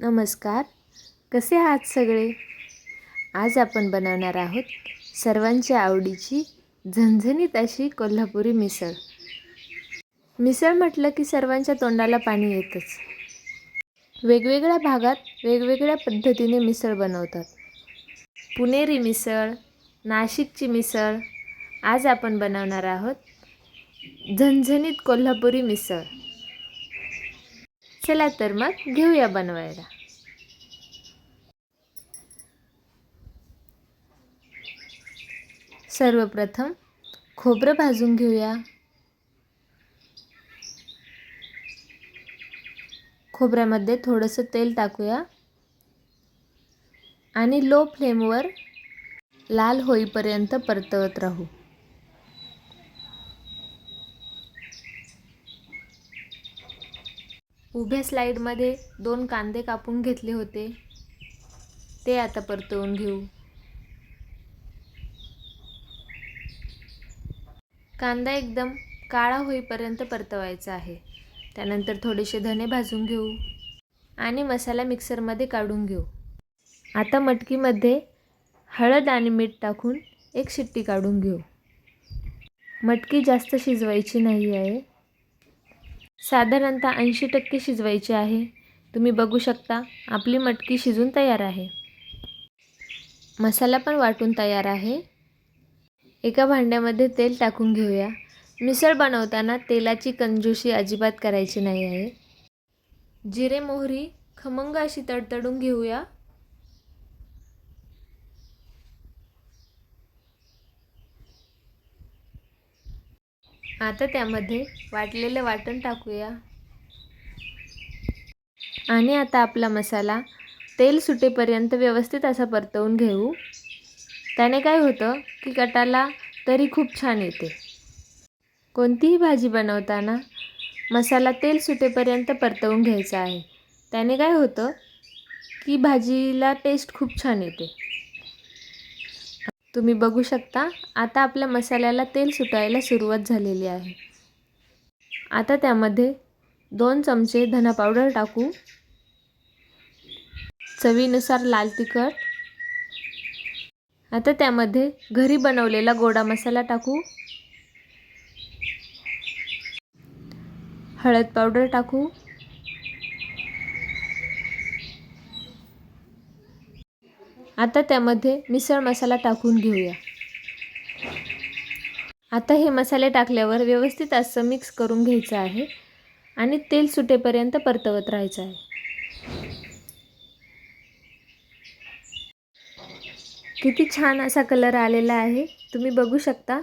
नमस्कार. कसे आहात सगळे? आज आपण बनवणार आहोत सर्वांच्या आवडीची झणझणीत अशी कोल्हापुरी मिसळ. मिसळ म्हटलं की सर्वांच्या तोंडाला पाणी येतच. वेगवेगळ्या भागात वेगवेगळ्या पद्धतीने मिसळ बनवतात. पुणेरी मिसळ नाशिकची मिसळ. आज आपण बनवणार आहोत झणझणीत कोल्हापुरी मिसळ. चला तर मग घेऊया बनवायला. सर्वप्रथम खोबरं भाजून घेऊया. खोबऱ्यामध्ये थोडंसं तेल टाकूया. आणि लो फ्लेमवर लाल होईपर्यंत परतवत राहू. उभ्या स्लाईडमध्ये दोन कांदे कापून घेतले होते. ते आता परतवून घेऊ. कांदा एकदम काळा होईपर्यंत परतवायचा आहे. त्यानंतर थोडेसे धने भाजून घेऊ आणि मसाला मिक्सरमध्ये काढून घेऊ. आता मटकीमध्ये हळद आणि मीठ टाकून एक शिट्टी काढून घेऊ. मटकी जास्त शिजवायची नाही आहे. साधारणतः ऐंशी टक्के शिजवायची आहे. तुम्ही बघू शकता आपली मटकी शिजून तयार आहे. मसाला पण वाटून तयार आहे. एका भांड्यामध्ये तेल टाकून घेऊया. मिसळ बनवताना तेलाची कंजूशी अजिबात करायची नाही आहे. जिरे मोहरी खमंग अशी तडतडून घेऊया. आता त्यामध्ये वाटलेलं वाटण टाकूया. आणि आता आपला मसाला तेल सुटेपर्यंत व्यवस्थित असा परतवून घेऊ. त्याने काय होतं की कटाला तरी खूप छान येते. कोणतीही भाजी बनवताना मसाला तेल सुटेपर्यंत परतवून घ्यायचा आहे. त्याने काय होतं की भाजीला टेस्ट खूप छान येते. तुम्ही बघू शकता. आता आपल्या मसाल्याला तेल सुटायला सुरुवात झालेली आहे. आता त्यामध्ये दोन चमचे धना पावडर टाकू. चवीनुसार लाल तिखट. आता त्यामध्ये घरी बनवलेला गोडा मसाला टाकू. हळद पावडर टाकू. आता त्यामध्ये मिसळ मसाला टाकून घेऊया. आता हे मसाले टाकल्यावर व्यवस्थित असं मिक्स करून घ्यायचं आहे आणि तेल सुटेपर्यंत परतवत राहायचं आहे. किती छान असा कलर आलेला आहे. तुम्ही बघू शकता.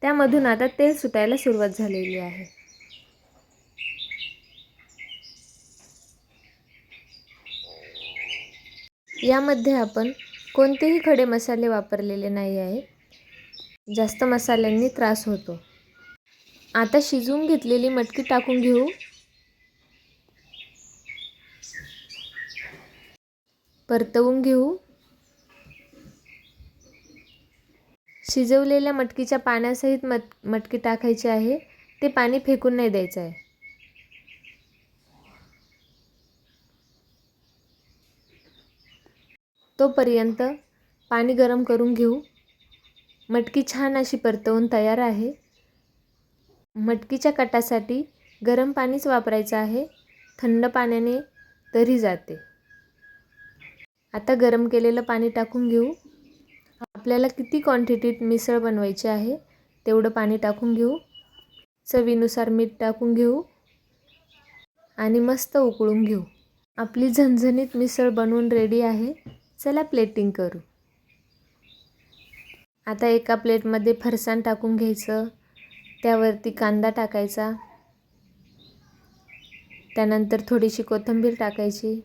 त्यामधून आता तेल सुटायला सुरुवात झालेली आहे. यामध्ये आपण कोणतेही खडे मसाले वापरलेले नाही आहे. जास्त मसाल्यांनी त्रास होतो. आता शिजवून घेतलेली मटकी टाकून घेऊ. परतवून घेऊ. शिजवलेल्या मटकीच्या पाण्यासहित मट मटकी टाकायची आहे. ते पाणी फेकून नाही द्यायचं आहे. तोपर्यंत पाणी गरम करून घेऊ. मटकी छान अशी परतवून तयार आहे. मटकीच्या कटासाठी गरम पाणीच वापरायचं आहे. थंड पाण्याने तरी जाते. आता गरम केलेलं पाणी टाकून घेऊ. आपल्याला किती क्वांटिटीत मिसळ बनवायची आहे तेवढं पाणी टाकून घेऊ. चवीनुसार मीठ टाकून घेऊ. आणि मस्त उकळून घेऊ. आपली झणझणीत मिसळ बनवून रेडी आहे. चला प्लेटिंग करू. आता एका प्लेटमध्ये फरसाण टाकून घ्यायचं. त्यावरती कांदा टाकायचा. त्यानंतर थोडीशी कोथिंबीर टाकायची.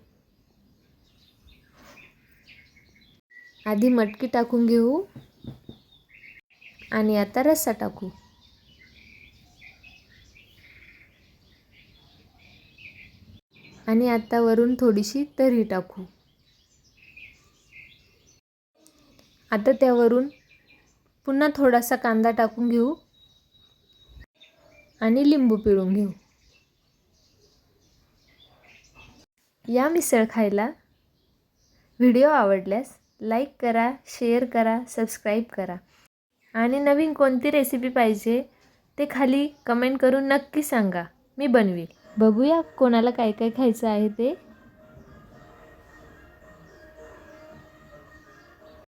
आधी मटकी टाकून घेऊ. आणि आता रस्सा टाकू. आणि आता वरून थोडीशी तर्री टाकू. आता त्यावरून पुन्हा थोडासा कांदा टाकून घेऊ आणि लिंबू पिळून घेऊ. या मिसळ खायला व्हिडिओ आवडल्यास लाईक करा शेअर करा सबस्क्राईब करा. आणि नवीन कोणती रेसिपी पाहिजे ते खाली कमेंट करून नक्की सांगा. मी बनवील बघूया कोणाला काय काय खायचं आहे ते.